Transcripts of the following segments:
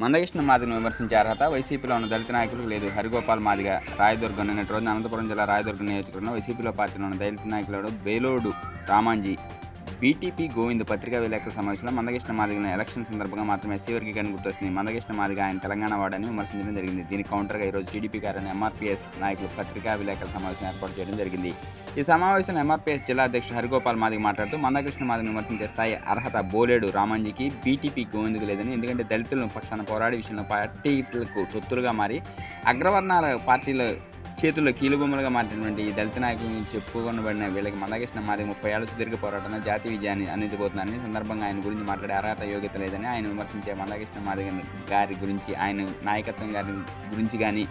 మందకృష్ణ మాదిగను విమర్శించే అర్హత వైసీపీలో ఉన్న దళిత నాయకులకు లేదు. హరిగోపాల్ మాదిగ రాయదుర్గం నిన్నటి రోజున అనంతపురం జిల్లా రాయదుర్గం నియోజకవర్గంలో వైసీపీలో పార్టీలో ఉన్న దళిత నాయకులు బేలోడు రామాంజీ. బీటీపీ గోవింద్ పత్రికా విలేకరుల సమావేశంలో మందకృష్ణ మాదిగను ఎలక్షన్ సందర్భంగా మాత్రమే ఎస్సీ వర్గీకరణ గుర్తొస్తుంది మందకృష్ణ మాదిగ ఆయన తెలంగాణ వాడని విమర్శించడం జరిగింది. దీనికి కౌంటర్గా ఈరోజు టీడీపీ కార్యాలయం ఎంఆర్పీఎస్ నాయకులు పత్రికా విలేకరుల సమావేశం ఏర్పాటు చేయడం జరిగింది. ఈ సమావేశంలో ఎంఆర్పీఎస్ జిల్లా అధ్యక్షుడు హరిగోపాల్ మాదిగ మాట్లాడుతూ మందకృష్ణ మాదిగను విమర్శించే స్థాయి అర్హత బోలేడు రామంజీకి బీటీపీ గోవింద్కు లేదని ఎందుకంటే దళితులను పక్షాన పోరాడే విషయంలో పార్టీలకు చొత్తులుగా మారి అగ్రవర్ణాల పార్టీల చేతుల్లో కీలుబొమ్మలుగా మారినటువంటి ఈ దళిత నాయకులను చెప్పుకొనబడిన వీళ్ళకి మందకృష్ణ మాది ముప్పై ఏళ్ళ సుదీర్ఘ పోరాటంలో జాతి విజయాన్ని అందించబోతున్నారని సందర్భంగా ఆయన గురించి మాట్లాడే అర్హత యోగ్యత లేదని ఆయన విమర్శించే మందకృష్ణ మాదిగ గారి గురించి ఆయన నాయకత్వం గారి గురించి కానీ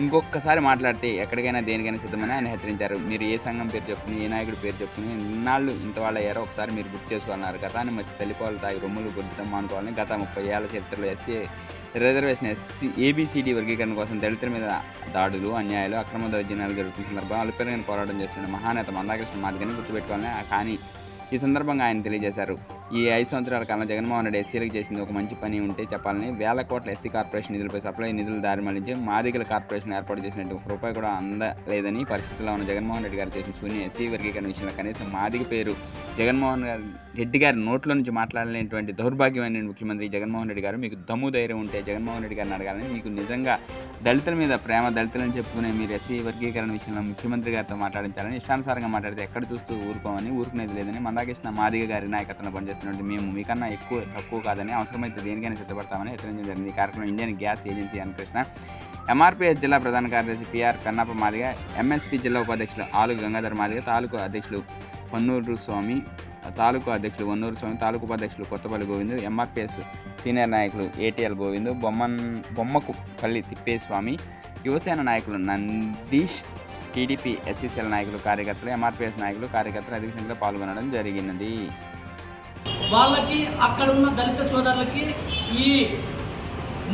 ఇంకొకసారి మాట్లాడితే ఎక్కడికైనా దేనికైనా సిద్ధమని ఆయన హెచ్చరించారు. మీరు ఏ సంఘం పేరు చెప్పుకుని ఏ నాయకుడి పేరు చెప్పుకుని ఇన్నాళ్ళు ఇంత వాళ్ళ అయ్యారో ఒకసారి మీరు గుర్తు చేసుకోవాలన్నారు. గతాన్ని మర్చి తల్లిపాలు తాగి రొమ్ములు గుర్తడం మానుకోవాలని గత ముప్పై ఏళ్ళ చరిత్రలో ఎస్సీ రిజర్వేషన్ ఎస్సీ ఏబిసిడి వర్గీకరణ కోసం దళితుల మీద దాడులు అన్యాయాలు అక్రమ దౌర్జన్యాలు జరుగుతున్న సందర్భంగా అల్పెరగని పోరాటం చేస్తున్న మహానేత మందాకృష్ణ మాదిగని గుర్తుపెట్టుకోవాలని కానీ ఈ సందర్భంగా ఆయన తెలియజేశారు. ఈ ఐదు సంవత్సరాల కాలంలో జగన్మోహన్ రెడ్డి ఎస్సీలకు చేసింది ఒక మంచి పని ఉంటే చెప్పాలని వేల కోట్ల ఎస్సీ కార్పొరేషన్ నిధులపై సప్లై నిధులు దారి మళ్ళించి మాదిగల కార్పొరేషన్ ఏర్పాటు చేసినట్టు ఒక రూపాయి కూడా అందలేదని పరిస్థితుల్లో ఉన్న జగన్మోహన్ రెడ్డి గారు చేసిన శూన్య ఎస్సీ వర్గీకరణ విషయంలో కనీసం మాదిగ పేరు జగన్మోహన్ గారు రెడ్డి గారి నోట్లో నుంచి మాట్లాడలేనటువంటి దౌర్భాగ్యమైన ముఖ్యమంత్రి జగన్మోహన్ రెడ్డి గారు మీకు దమ్ము ధైర్యం ఉంటే జగన్మోహన్ రెడ్డి గారిని అడగాలని మీకు నిజంగా దళితుల మీద ప్రేమ దళితులని చెప్పుకునే మీరు ఎస్సీ వర్గీకరణ విషయంలో ముఖ్యమంత్రి గారితో మాట్లాడించాలని ఇష్టానుసారంగా మాట్లాడితే ఎక్కడ చూస్తూ ఊరుకోమని ఊరుకునేది లేదని మందాకృష్ణ మాదిగ గారి నాయకత్వంలో పనిచేస్తున్నట్టు మేము మీకన్నా ఎక్కువ తక్కువ కాదని అవసరమైతే దేనికైనా సిద్ధపడతామని హెచ్చరించడం జరిగింది. ఈ కార్యక్రమం Indian gas agency Anikrishna MRPS జిల్లా ప్రధాన కార్యదర్శి పిఆర్ కన్నప్ప మాదిగ ఎంఎస్పీ జిల్లా ఉపాధ్యక్షులు ఆలు గంగాధర్ మాదిగ తాలూకు అధ్యక్షులు పన్నూరు స్వామి తాలూకు అధ్యక్షులు వన్నూరు స్వామి తాలూకు ఉపాధ్యక్షులు కొత్తపల్లి గోవింద్ ఎంఆర్పీఎస్ సీనియర్ నాయకులు ఏటీఎల్ గోవింద్ బొమ్మన్ బొమ్మకు పల్లి తిప్పేస్వామి యువసేన నాయకులు నందీష్ టీడీపీ ఎస్సీసీఎల్ నాయకులు కార్యకర్తలు ఎంఆర్పీఎస్ నాయకులు కార్యకర్తలు అధిక సంఖ్యలో పాల్గొనడం జరిగినది వాళ్ళకి అక్కడ ఉన్న దళిత సోదరులకి ఈ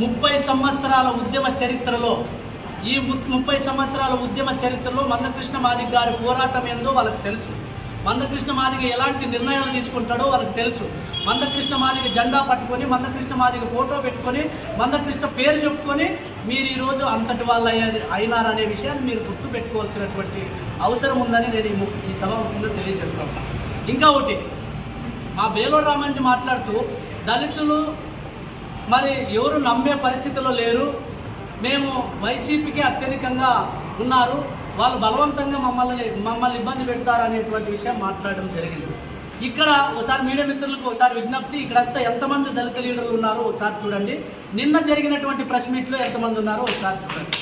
ముప్పై సంవత్సరాల ఉద్యమ చరిత్రలో ఈ ముప్పై సంవత్సరాల ఉద్యమ చరిత్రలో మందకృష్ణ మాదిగ గారి పోరాటం ఏందో వాళ్ళకి తెలుసు. మందకృష్ణ మాదిగ ఎలాంటి నిర్ణయాలు తీసుకుంటాడో వాళ్ళకి తెలుసు. మందకృష్ణ మాదిగ జెండా పట్టుకొని మందకృష్ణ మాదిగ ఫోటో పెట్టుకొని మందకృష్ణ పేరు చెప్పుకొని మీరు ఈరోజు అంతటి వాళ్ళు అయ్యారు అయినారనే విషయాన్ని మీరు గుర్తు పెట్టుకోవాల్సినటువంటి అవసరం ఉందని నేను ఈ సభ ముఖ్యంగా తెలియజేస్తాను ఇంకా ఒకటి ఆ బేలో రామంజి మాట్లాడుతూ దళితులు మరి ఎవరు నమ్మే పరిస్థితిలో లేరు. మేము వైసీపీకి అత్యధికంగా ఉన్నారు. వాళ్ళు బలవంతంగా మమ్మల్ని మమ్మల్ని ఇబ్బంది పెడతారు అనేటువంటి విషయం మాట్లాడడం జరిగింది. ఇక్కడ ఒకసారి మీడియా మిత్రులకు ఒకసారి విజ్ఞప్తి ఇక్కడంతా ఎంతమంది దళిత లీడర్లు ఉన్నారో? ఒకసారి చూడండి. నిన్న జరిగినటువంటి ప్రెస్ మీట్లో ఎంతమంది ఉన్నారో ఒకసారి చూడండి.